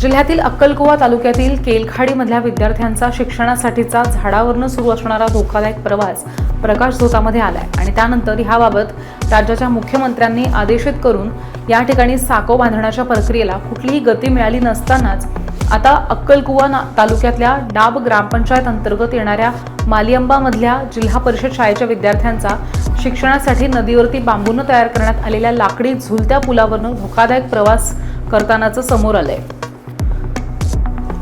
जिल्ह्यातील अक्कलकुवा तालुक्यातील केलखाडीमधल्या विद्यार्थ्यांचा शिक्षणासाठीचा झाडावरनं सुरू असणारा धोकादायक प्रवास प्रकाश झोतामध्ये आलाय. आणि त्यानंतर ह्याबाबत राज्याच्या मुख्यमंत्र्यांनी आदेशित करून या ठिकाणी साको बांधण्याच्या प्रक्रियेला कुठलीही गती मिळाली नसतानाच आता अक्कलकुवा ना- तालुक्यातल्या डाब ग्रामपंचायत अंतर्गत येणाऱ्या मालियंबामधल्या जिल्हा परिषद शाळेच्या विद्यार्थ्यांचा शिक्षणासाठी नदीवरती बांबूनं तयार करण्यात आलेल्या लाकडी झुलत्या पुलावरनं धोकादायक प्रवास करतानाचं समोर आलंय.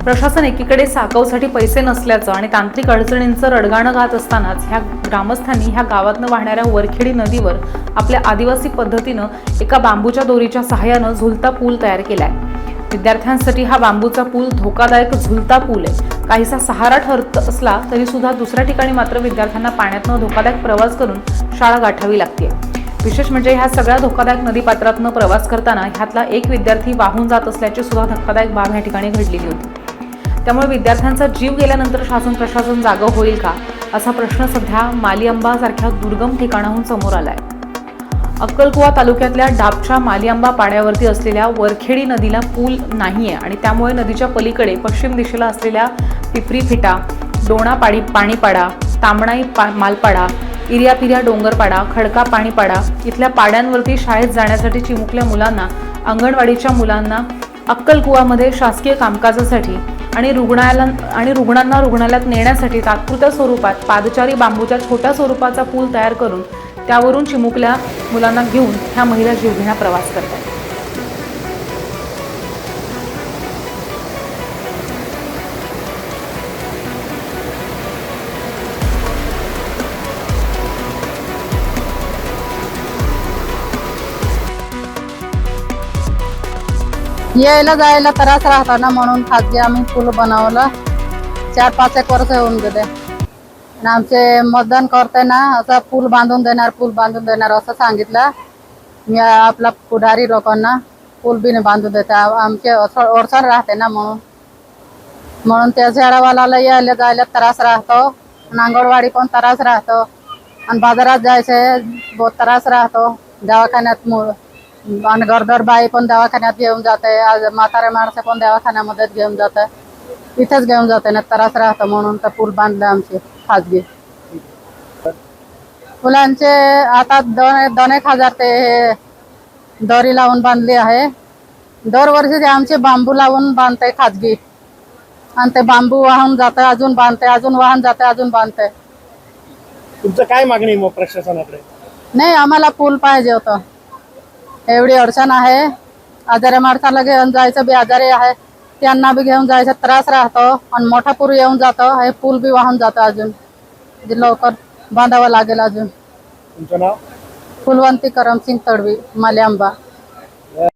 प्रशासन एकीकडे साकवसाठी पैसे नसल्याचं आणि तांत्रिक अडचणींचं रडगाणं घात असतानाच ह्या ग्रामस्थांनी ह्या गावातनं वाहणाऱ्या वरखेडी नदीवर आपल्या आदिवासी पद्धतीनं एका बांबूच्या दोरीच्या सहाय्यानं झुलता पूल तयार केलाय. विद्यार्थ्यांसाठी हा बांबूचा पूल धोकादायक झुलता पूल आहे. काहीसा सहारा ठरत असला तरी सुद्धा दुसऱ्या ठिकाणी मात्र विद्यार्थ्यांना पाण्यातनं धोकादायक प्रवास करून शाळा गाठावी लागते विशेष म्हणजे ह्या सगळ्या धोकादायक नदीपात्रातनं प्रवास करताना ह्यातला एक विद्यार्थी वाहून जात असल्याची सुद्धा धक्कादायक बाब या ठिकाणी घडलेली होती. त्यामुळे विद्यार्थ्यांचा जीव गेल्यानंतर शासन प्रशासन जागं होईल का? असा प्रश्न सध्या मालियांबा सारख्या दुर्गम ठिकाणाहून समोर आलाय. अक्कलकुवा तालुक्यातल्या डाबच्या मालियांबा पाड्यावरती असलेल्या वरखेडी नदीला पूल नाहीये आणि त्यामुळे नदीच्या पलीकडे पश्चिम दिशेला असलेल्या पिपरी फिटा डोणा पाणी पाणीपाडा तांबणाई पा मालपाडा इर्यापिर्या डोंगरपाडा खडका पाणीपाडा इथल्या पाड्यांवरती शाळेत जाण्यासाठी चिमुकल्या मुलांना अंगणवाडीच्या मुलांना अक्कलकुवामध्ये शासकीय कामकाजासाठी आणि रुग्णाला आणि रुग्णांना रुग्णालयात नेण्यासाठी तात्पुरत्या स्वरूपात पादचारी बांबूच्या छोट्या स्वरूपाचा पूल तयार करून त्यावरून चिमुकल्या मुलांना घेऊन ह्या महिला जीवघेणा प्रवास करतात. यायला जायला त्रास राहतो ना म्हणून खाजगी आम्ही पूल बनवलं. चार पाच एक वर्ष होऊन गेले. आणि आमचे मतदान करते ना असं पूल बांधून देणार पूल बांधून देणार असं सांगितलं. मी आपला पुढारी लोकांना पूल बी बांधून देते. आमचे अडचण राहते ना म्हणून. म्हणून त्या झाडावाला यायला जायला त्रास राहतो. आणि पण त्रास राहतो. आणि बाजारात जायचे बहुत त्रास राहतो. दवाखान्यात मूळ आणि गरोदर बाई पण दवाखान्यात घेऊन जाते आज म्हातारे माणसं पण दवाखान्यामध्ये घेऊन जाते. इथेच घेऊन जाते ना त्रास राहतो म्हणून तर पूल बांधले आमचे खाजगी. फुलांचे आता दोन दोन एक हजार ते हे दोरी लावून बांधली आहे. दरवर्षी ते आमचे बांबू लावून बांधते खाजगी. आणि ते बांबू वाहून जाते अजून बांधते अजून वाहून जाते अजून बांधते. तुमचं काय मागणी मग प्रशासनाकडे? नाही आम्हाला पूल पाहिजे होतं. एवढी अडचण आहे. आजारी माणसाला घेऊन जायचं बी आजारी आहे. त्यांना बी घेऊन जायचा त्रास राहतो आणि मोठा पूर येऊन जातो. हे पूल बी वाहून जातो अजून. जे लवकर बांधावं लागेल अजून. तुमचं नाव? फुलवंती करमसिंग तडवी माल्याम्बा